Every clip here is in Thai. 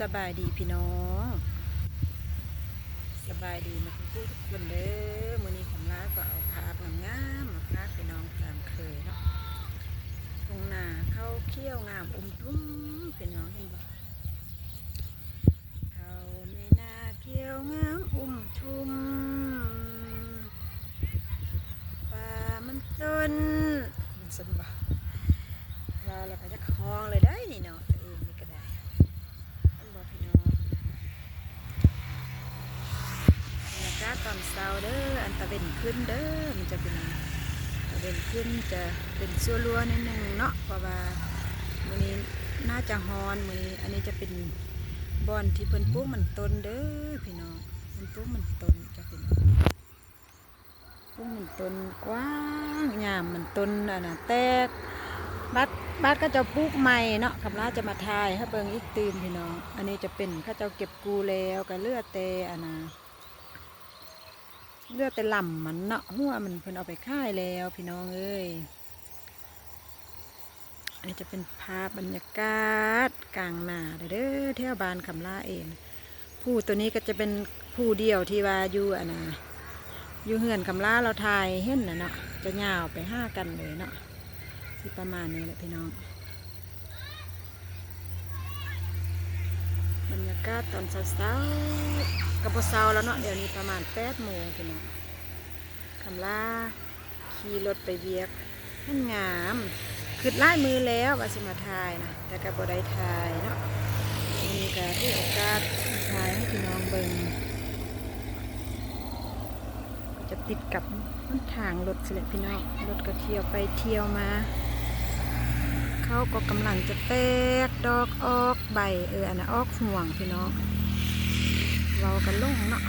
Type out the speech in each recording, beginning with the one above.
สบายดีพี่น้อง สบายดีนะทุกทุกคนเด้อมื้อนี้ผมลาก็เอาภาพงามมาฝากพี่น้องตามเคยเนาะตรงหน้าเข้าเขี้ยวงามอุ้มทุ่มพี่น้องเห็นบ่เขาในหน้าเขี้ยวงามอุ้มทุ่มป่ามันต้นมันสนบ่เราเราก็จะคล้องเลยได้นี่เนาะตัวเองนี่ก็ได้เห็นบ่พี่น้อง บรรยากาศตอนเช้าเด้ออันตะเวนขึ้นเด้อมันจะเป็นตะเวนขึ้นจะเป็นซัวรัวนิดนึงเนาะเพราะว่ามือนี้น่าจะฮอนมือนี้อันนี้จะเป็นบอนที่เพิ่นปลูกมันต้นเด้อพี่น้องเพิ่นปลูกมันต้นจะเป็นปลูกมันต้นกว้างยามมันต้นอันน่ะแตกบัดบัดก็จะปลูกใหม่เนาะคำลาจะมาทายให้เบิงอีกตื่มพี่น้อง อันนี้จะเป็นข้าเจ้าเก็บกูแล้วก็เลือดเตอันนะ เลือดแต่ลำมันเนาะหัวมันเพิ่นเอาไปค่ายแล้วพี่น้องเอ้ยอันจะเป็นภาพบรรยากาศกลางนาเด้อแถวบานคำลาเองผู้ตัวนี้ก็จะเป็นผู้เดียวที่ว่าอยู่อันนะอยู่เฮือนคำลาเราทายเห็นนะเนาะจะยาวไปห้ากันเลยเนาะสิประมาณนี้แหละพี่น้อง บรรยากาศตอนเช้า กับพเช้าแล้วเนาะเดี๋ยวนี้ประมาณแปดโมงพี่น้องคำลาขี่รถไปเวียกมันงามคือไล่มือแล้วว่าสิมาทายนะแต่กับ่ได้ทายเนาะมีการที่โอกาสทายให้พี่น้องเบิงจะติดกับมันทางรถสิแหละพี่น้องรถก็เที่ยวไปเที่ยวมาเขาก็กำลังจะแตกดอกออกใบเอออันนั้นออกห่วงพี่น้อง เรากันลงเนาะ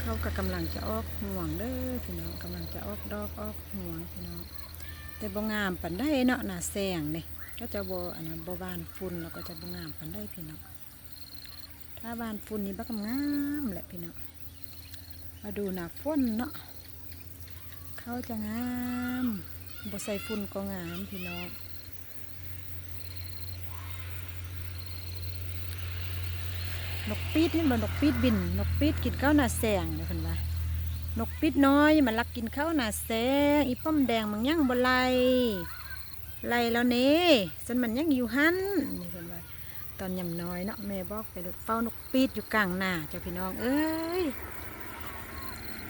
เขาก็กำลังจะออกห่วงเด้อพี่น้องกำลังจะออกดอกออกห่วงพี่น้องแต่บ่งามปันได้เนาะหนาแสงนี่ก็จะบ่อันนั้นบ่บานฝุ่นแล้วก็จะบ่งามปันได้พี่น้องถ้าบานฝุ่นนี่บักงามแหละพี่น้องมาดูหน้าฝนเนาะเขาจะงามบ่ใส่ฝุ่นก็งามพี่น้อง กปีดนี่มันนกปีดบิน นกปีดกินข้าวหนาแสงเนี่ยเพิ่นว่านกปีดน้อยมันลักกินข้าวหนาแสง อีป้อมแดงมันยั่งบ่ไลไล่แล้วเน่ฉันมันยังอยู่หันนี่เพิ่นว่าตอนยำน้อยเนาะแม่บอกไปรถเฝ้านกปีดอยู่กลางหน้าเจ้าพี่น้อง เอ้ย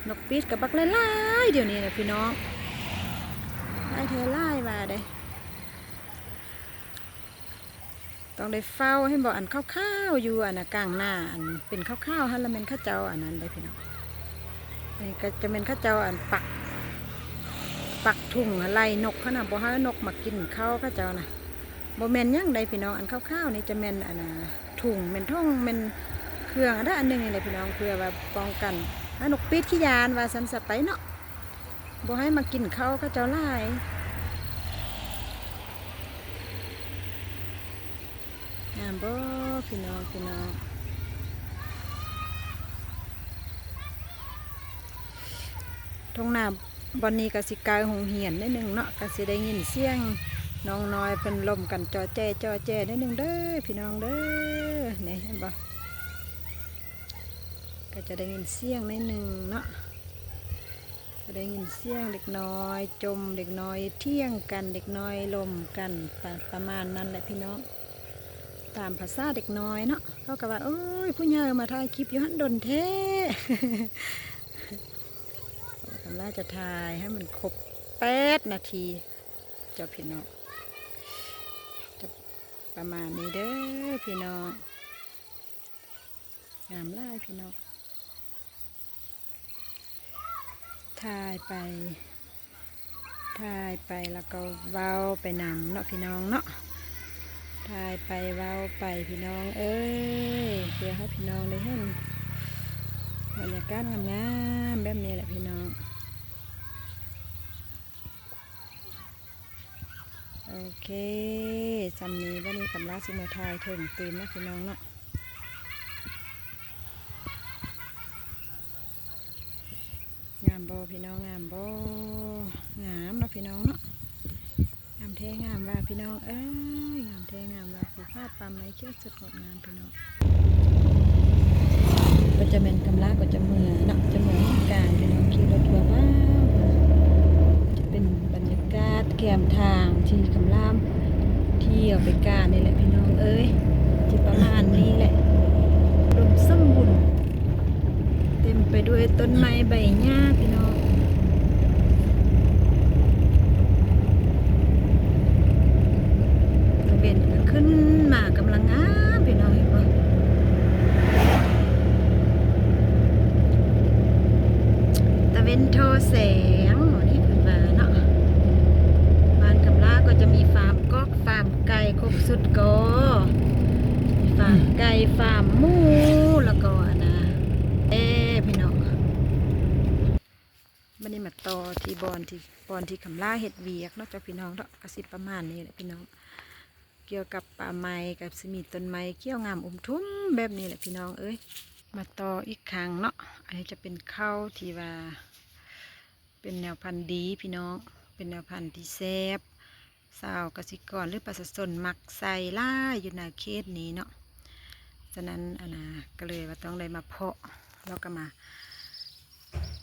นกปีดกับบักหลายๆเดี๋ยวนี้นะพี่น้องไล่เธอไล่มาเด้ ต้องได้เฝ้าให้บอกอันข้าวๆอยู่อันกลางหน้าอันเป็นข้าวๆฮะแล้วเป็นข้าเจ้าอันนั้นได้พี่น้องอันนี้ก็จะเป็นข้าเจ้าอันปัก ปักถุงอะไล่นกเขานะบอกให้นกมากินข้าวข้าเจ้านะบ่แมนยังใดพี่น้องอันข้าวๆนี่จะแมนอันถุงแมนท่องแมนเครื่องอันนั้นอันหนึงนี่แหละพี่น้องเพื่อว่าป้องกันถ้านกปิดขี้ยานว่าสันสไปเนาะบ่ให้มากินข้าวก็เจ้าไล่ งามบ่พี่น้องพี่น้องทงหน้าบอนนี้กสิกายหงเหียนนิดนึงเนาะกสิได้ยินเสียงน้องน้อยเป็นลมกันจอแจจอแจนิดนึงเด้อพี่น้องเด้อนี่เห็นบ่ก็จะได้ยินเสียงนิดนึงเนาะก็ได้ยินเสียงเด็กน้อย จมเด็กน้อยเที่ยงกันเด็กน้อยลมกันประประมาณนั้นแหละพี่น้อง ตามภาษาเด็กน้อยเนาะเขาก็ว่าโอ้ยผู้ใหญ่มาถ่ายคลิปอยู่หันดนเท่กำลังจะถ่ายให้มันครบแปดนาทีเจ้าพี่น้องจะประมาณนี้เด้อพี่น้องงามไล่พี่น้องถ่ายไปถ่ายไปแล้วก็เว้าไปนำเนาะพี่น้องเนาะ ถ่ายไปเว้าไปพี่น้อง เอ้ยเพื่อให้พี่น้องได้เห็นบรรยากาศงามๆแบบนี้แหละพี่น้อง โอเคสำนีวันนี้กำลังสิมาถ่ายถึงตื่นนะพี่น้องเนาะงามโบพี่น้องงามโบงามนะพี่น้องเนาะ ทงามว่าพี่น้องเอ้ยงามเทงามว่าผู้ภาพปาาไม้เขียวสดงดงามพี่น้องก็จะเป็นกำลาก็จะเมือเนาะจะเมือเหตุการพี่น้องขี่รถทัวร์ว้าจะเป็นบรรยากาศแกมทางที่คำรามเที่ยวไปกานี่แหละพี่น้องเอ้ยที่ประมาณนี้แหละรมสมบูรณ์เต็มไปด้วยต้นไม้ใบหญ้าพี่น้อง ตะเวนก็ขึ้นมากำลังงามพี่น้องเห็นบ่ตะเวนโทแสงนี่เพิ่นว่าเนาะบ้านกำลาก็จะมีฟาร์มกอกฟาร์มไก่ครบสุดก็มีฟาร์ม ไก่ฟาร์มหมูแล้วก็อันะเอ้พี่น้องมันนี้มาต่อที่บอนที่บอนที่คำล่าเห็ดเวียกนาะเจ้าพี่น้องเนาะกระสิบประมาณนี้แหละพี่น้อง เกี่ยวกับป่าไม้กับสมีต้นไม้เกี่ยวงามอุ้มทุ่มแบบนี้แหละพี่น้องเอ้ยมาต่ออีกครั้งเนาะอันนี้จะเป็นข้าวที่ว่า เป็นแนวพันธุ์ดีพี่น้องเป็นแนวพันธุ์ที่แซบสาวกสิกรหรือประชาชนมักใส่ล่าอยู่ในเขตนี้เนาะ ฉะนั้นอันนะก็เลยว่าต้องได้มาเพาะแล้วก็มา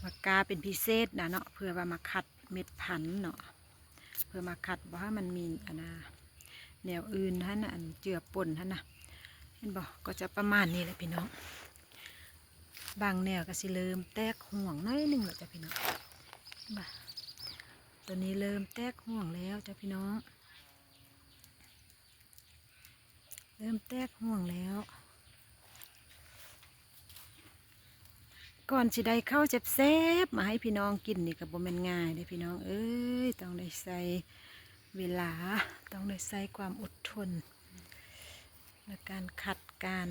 มากาเป็นพิเศษนะเนาะเพื่อว่ามาคัดเม็ดพันธุ์เนาะเพื่อมาคัดว่ามันมีอันนะแนวอื่นท่านน่ะอันเจือปนท่านนะเห็นบอกก็จะประมาณนี้แหละพี่น้องบางแนวก็สิเริ่มแตกห่วงน้อยหนึ่งแหละจ้ะพี่น้องบ่าตัวนี้เริ่มแตกห่วงแล้วจ้ะพี่น้อง เริ่มแตกห่วงแล้ว ก่อนสิได้เข้าวแซบมาให้พี่น้องกินนี่ก็บ่แม่นง่ายเด้พี่น้องเอ้ยต้องได้ใส่เวลาต้องได้ใส่ความอดทนและการขัดการ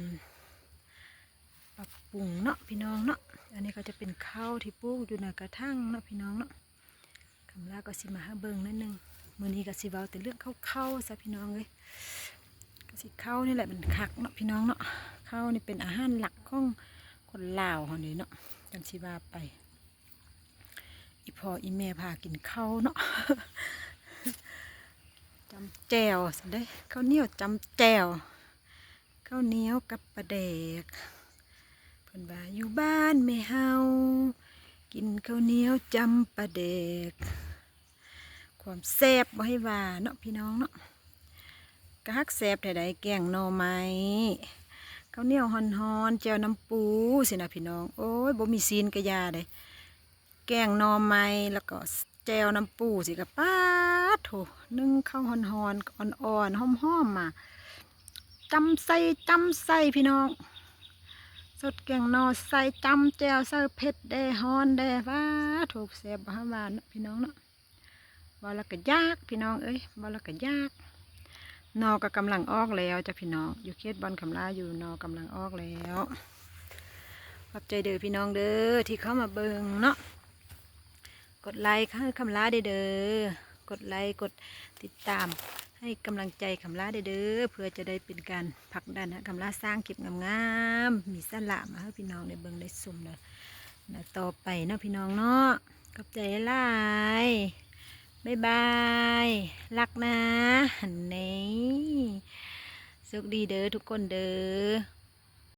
ปรับปรุงเนาะพี่น้องเนาะอันนี้ก็จะเป็นข้าวที่ปลูกอยู่ในกระทั่งเนาะพี่น้องเนาะคำลาก็สิมาห้เบิ่งนิดนึงมื้อนี้ก็สิเว้าแต่เรื่องข้าวๆซะพี่น้องเลยก็สิข้าวนี่แหละมันคักเนาะพี่น้องเนาะข้าวนี่เป็นอาหารหลักของ คนลาวเฮานี่เนาะกันสิว่าไป อีพ่ออีแม่พากินข้าวเนาะจำแจวสันเด้ข้าวเหนียวจำแจวข้าวเหนียวกับปลาแดกเพิ่นว่าอยู่บ้านไม่เฮากินข้าวเหนียวจำปลาแดก ความแซ่บบ่ให้ว่าเนาะพี่น้องเนาะกะฮักแซ่บแต่ใดแกงหน่อไม้ ข้าวเหนียวฮอนๆแจวน้ำปูสินะพี่น้อง โอ้ยบ่มีซีนกะยาเด้แกงนอไม้แล้วก็แจวน้ำปูสิกับป้าโถนึ่งข้าวหอนหอนๆอ่อนๆหอมๆมมาจำใส่จำใส่พี่น้อง สดแกงนอใส่จำแจวใส่เผ็ดแดฮอนแดว้าถูกแซ่บบ้าหวานพี่น้องเนาะว่แล้วก็ยากพี่น้องเอ้ยว่แล้วก็ยาก นอก็กำลังออกแล้วจ้ะพี่น้อง อยู่เขตบอลคำลาอยู่นอกำลังออกแล้วขอบใจเด้อพี่น้องเด้อที่เข้ามาเบิงเนาะกดไลค์ให้คำลาเด้อเด้อกดไลค์กดติดตาม ให้กำลังใจคำลาเด้อเด้อเพื่อจะได้เป็นการผลักดันให้คำลาสร้างคลิปงามๆมีสาระมาให้พี่น้องได้เบิ่งได้ชมเนะนะต่อไปเนาะพี่น้องเนาะขอบใจหลาย บายบาย รักนะนี่สุขดีเด้อทุกคนเด้อ